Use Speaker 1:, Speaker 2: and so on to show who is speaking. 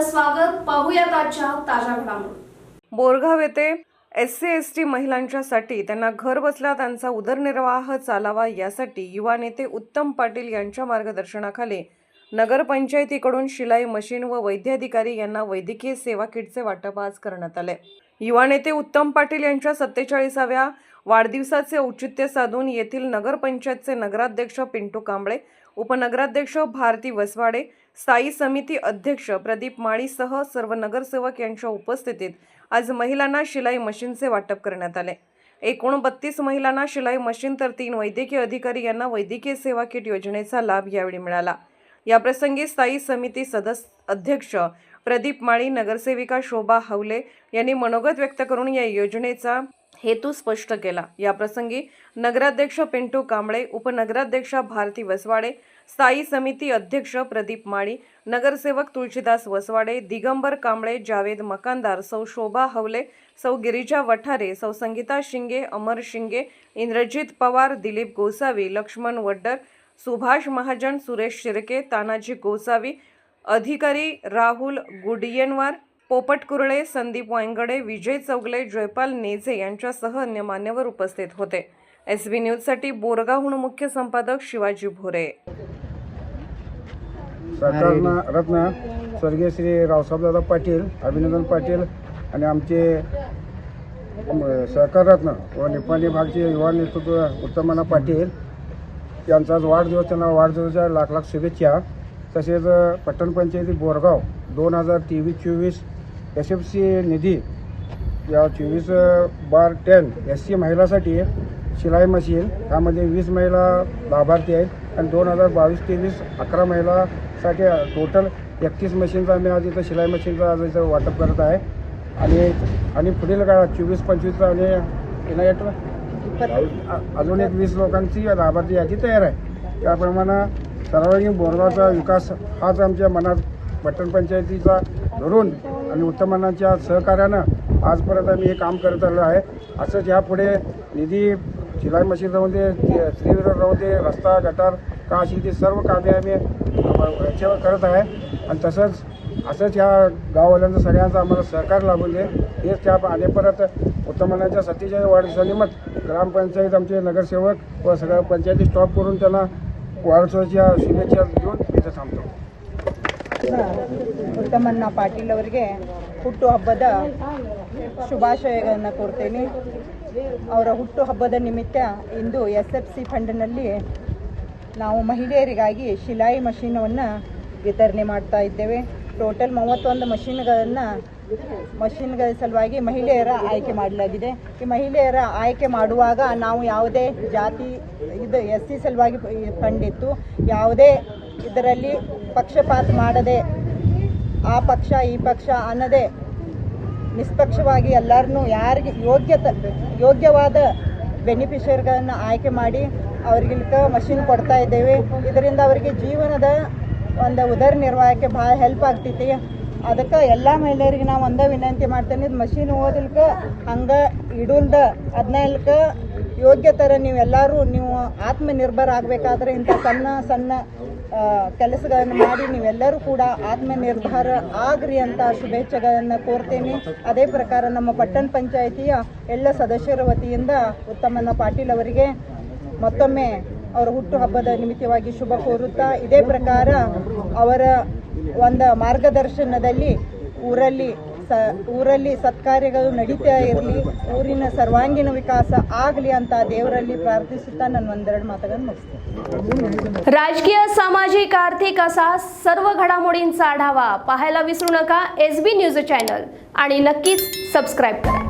Speaker 1: स्वागत पाहूयात आजच्या ताज्या घडामोडी.
Speaker 2: बोरगाव येथे एस सी एस टी महिलांच्यासाठी त्यांना घर बसल्या त्यांचा उदरनिर्वाह चालावा यासाठी युवा नेते उत्तम पाटील यांच्या मार्गदर्शनाखाली नगरपंचायतीकडून शिलाई मशीन व वैद्याधिकारी यांना वैद्यकीय सेवा किटचे वाटप आज करण्यात आले. युवा नेते उत्तम पाटील यांच्या सत्तेचाळीसाव्या वाढदिवसाचे औचित्य साधून येथील नगरपंचायतचे नगराध्यक्ष पिंटू कांबळे उपनगराध्यक्ष भारती वसवाडे स्थायी समिती अध्यक्ष प्रदीप माळीसह सर्व नगरसेवक यांच्या उपस्थितीत आज महिलांना शिलाई मशीनचे वाटप करण्यात आले. एकोणबत्तीस महिलांना शिलाई मशीन तर तीन वैद्यकीय अधिकारी यांना वैद्यकीय सेवा किट योजनेचा लाभ यावेळी मिळाला. याप्रसंगी स्थायी समिती सदस्य अध्यक्ष प्रदीप माळी नगरसेविका शोभा हवले यांनी मनोगत व्यक्त करून या योजनेचा हेतू स्पष्ट केला. याप्रसंगी नगराध्यक्ष पिंटू कांबळे उपनगराध्यक्षा भारती वसवाडे स्थायी समिती अध्यक्ष प्रदीप माळी नगरसेवक तुळशीदास वसवाडे दिगंबर कांबळे जावेद मकानदार सौ शोभा हवले सौ गिरिजा वठारे सौ संगीता शिंगे अमर शिंगे इंद्रजित पवार दिलीप गोसावी लक्ष्मण वड्डर सुभाष महाजन सुरेश शिर्के तानाजी गोसावी अधिकारी राहुल गुडियनवार पोपट कुरळे संदीप वायंगडे विजय चौगले जयपाल नेझे यांच्यासह अन्य मान्यवर उपस्थित होते. एस बी न्यूजसाठी बोरगावहून मुख्य संपादक शिवाजी भोरे.
Speaker 3: सरकारनं रत्न स्वर्गीय श्री रावसाहेबदादा पाटील अभिनंदन पाटील आणि आमचे म, सहकार रत्न व निपाणी भागचे युवा नेतृत्व उत्तमना पाटील यांचा आज वाढदिवस त्यांना वाढदिवसाच्या लाख लाख शुभेच्छा. तसेच अ, पट्टण पंचायती बोरगाव दोन हजार तेवीस चोवीस एस एफ सी निधी या चोवीस बार टेन एस सी महिलासाठी शिलाई मशीन त्यामध्ये वीस महिला लाभार्थी आहेत आणि दोन हजार बावीस तेवीस अकरा महिलासाठी टोटल एकतीस मशीनचा आम्ही आज इथं शिलाई मशीनचा आज इथं वाटप करत आहे. आणि आणि पुढील काळात चोवीस पंचवीसचा आणि येणं अजून एक वीस लोकांची लाभार्थी यादी तयार आहे. त्याप्रमाणे सर्वांगीण बोरगावचा विकास हाच आमच्या मनात पट्टण पंचायतीचा धरून आणि उत्तमनाच्या सहकार्यानं आजपर्यंत आम्ही हे काम करत आलो आहे. असंच यापुढे निधी शिलाई मशीन राहून दे थ्री व्हीलर राहू दे रस्ता गटार का असेल ते सर्व कामे आम्ही याच्यावर करत आहे. आणि तसंच असंच ह्या गाववाल्यांचं सगळ्यांचं आम्हाला सहकार्य लाभून दे. हेच त्या आणि परत उत्तमनाच्या सत्तेच्या वाढदिवसानिमित्त ग्रामपंचायत आमचे नगरसेवक व सगळ्या पंचायती स्टॉप करून त्यांना वाढदिवसाच्या शुभेच्छा देऊन इथं थांबतो.
Speaker 4: ಉತ್ತಮಣ್ಣ ಪಾಟೀಲ್ ಅವರಿಗೆ ಹುಟ್ಟುಹಬ್ಬದ ಶುಭಾಶಯಗಳನ್ನು ಕೋರ್ತೇನೆ. ಅವರ ಹುಟ್ಟುಹಬ್ಬದ ನಿಮಿತ್ತ ಇಂದು ಎಸ್ ಎಫ್ ಸಿ ಫಂಡ್ನಲ್ಲಿ ನಾವು ಮಹಿಳೆಯರಿಗಾಗಿ ಶಿಲಾಯಿ ಮಷೀನವನ್ನು ವಿತರಣೆ ಮಾಡ್ತಾ ಇದ್ದೇವೆ. ಟೋಟಲ್ ಮೂವತ್ತೊಂದು ಮಷೀನ್ಗಳನ್ನು ಮಷೀನ್ಗಳ ಸಲುವಾಗಿ ಮಹಿಳೆಯರ ಆಯ್ಕೆ ಮಾಡಲಾಗಿದೆ. ಈ ಮಹಿಳೆಯರ ಆಯ್ಕೆ ಮಾಡುವಾಗ ನಾವು ಯಾವುದೇ ಜಾತಿ ಇದು ಎಸ್ ಸಿ ಸಲುವಾಗಿ ಫಂಡ್ ಇತ್ತು. ಯಾವುದೇ ಇದರಲ್ಲಿ ಪಕ್ಷಪಾತ ಮಾಡದೆ, ಆ ಪಕ್ಷ, ಈ ಪಕ್ಷ ಅನ್ನದೆ ನಿಷ್ಪಕ್ಷವಾಗಿ ಎಲ್ಲರನ್ನೂ ಯಾರಿಗೆ ಯೋಗ್ಯತೆ ಯೋಗ್ಯವಾದ ಬೆನಿಫಿಷರಿಗಳನ್ನು ಆಯ್ಕೆ ಮಾಡಿ ಅವ್ರಿಗೆ ಮಷಿನ್ ಕೊಡ್ತಾ ಇದ್ದೇವೆ. ಇದರಿಂದ ಅವರಿಗೆ ಜೀವನದ ಒಂದು ಉದರ ನಿರ್ವಾಹಕ್ಕೆ ಭಾಳ ಹೆಲ್ಪ್ ಆಗ್ತೈತಿ. ಅದಕ್ಕೆ ಎಲ್ಲ ಮಹಿಳೆಯರಿಗೆ ನಾವು ಒಂದೇ ವಿನಂತಿ ಮಾಡ್ತೇನೆ, ಇದು ಮಷೀನ್ ಓದಲಿಕ್ಕೆ ಹಂಗೆ ಇಡುಲ್ದ ಅದನ್ನಲ್ಕ ಯೋಗ್ಯ ಥರ ನೀವೆಲ್ಲರೂ ನೀವು ಆತ್ಮನಿರ್ಭರ ಆಗಬೇಕಾದ್ರೆ ಇಂಥ ಸಣ್ಣ ಸಣ್ಣ ಕೆಲಸಗಳನ್ನು ಮಾಡಿ ನೀವೆಲ್ಲರೂ ಕೂಡ ಆತ್ಮನಿರ್ಭರ ಆಗ್ರಿ ಅಂತ ಶುಭೇಚ್ಛೆಗಳನ್ನು ಕೋರ್ತೇನೆ. ಅದೇ ಪ್ರಕಾರ ನಮ್ಮ ಪಟ್ಟಣ ಪಂಚಾಯಿತಿಯ ಎಲ್ಲ ಸದಸ್ಯರ ವತಿಯಿಂದ ಉತ್ತಮನ ಪಾಟೀಲ್ ಅವರಿಗೆ ಮತ್ತೊಮ್ಮೆ ಅವರ ಹುಟ್ಟುಹಬ್ಬದ ನಿಮಿತ್ತವಾಗಿ ಶುಭ ಕೋರುತ್ತಾ, ಇದೇ ಪ್ರಕಾರ ಅವರ ಒಂದು ಮಾರ್ಗದರ್ಶನದಲ್ಲಿ ಊರಲ್ಲಿ ಸ ಊರಲ್ಲಿ ಸತ್ಕಾರ್ಯಗಳು ನಡೀತಾ ಇರಲಿ ಊರಿನ ಸರ್ವಾಂಗೀಣ ವಿಕಾಸ ಆಗಲಿ ಅಂತ ದೇವರಲ್ಲಿ ಪ್ರಾರ್ಥಿಸುತ್ತಾ ನಾನು ಒಂದೆರಡು ಮಾತುಗಳನ್ನು ಮುಗಿಸ್ತೇನೆ
Speaker 1: राजकीय सामाजिक आर्थिक असा सर्व घडामोडींचा आढावा पाहायला विसरू नका एस बी न्यूज चॅनल आणि नक्कीच सबस्क्राईब करा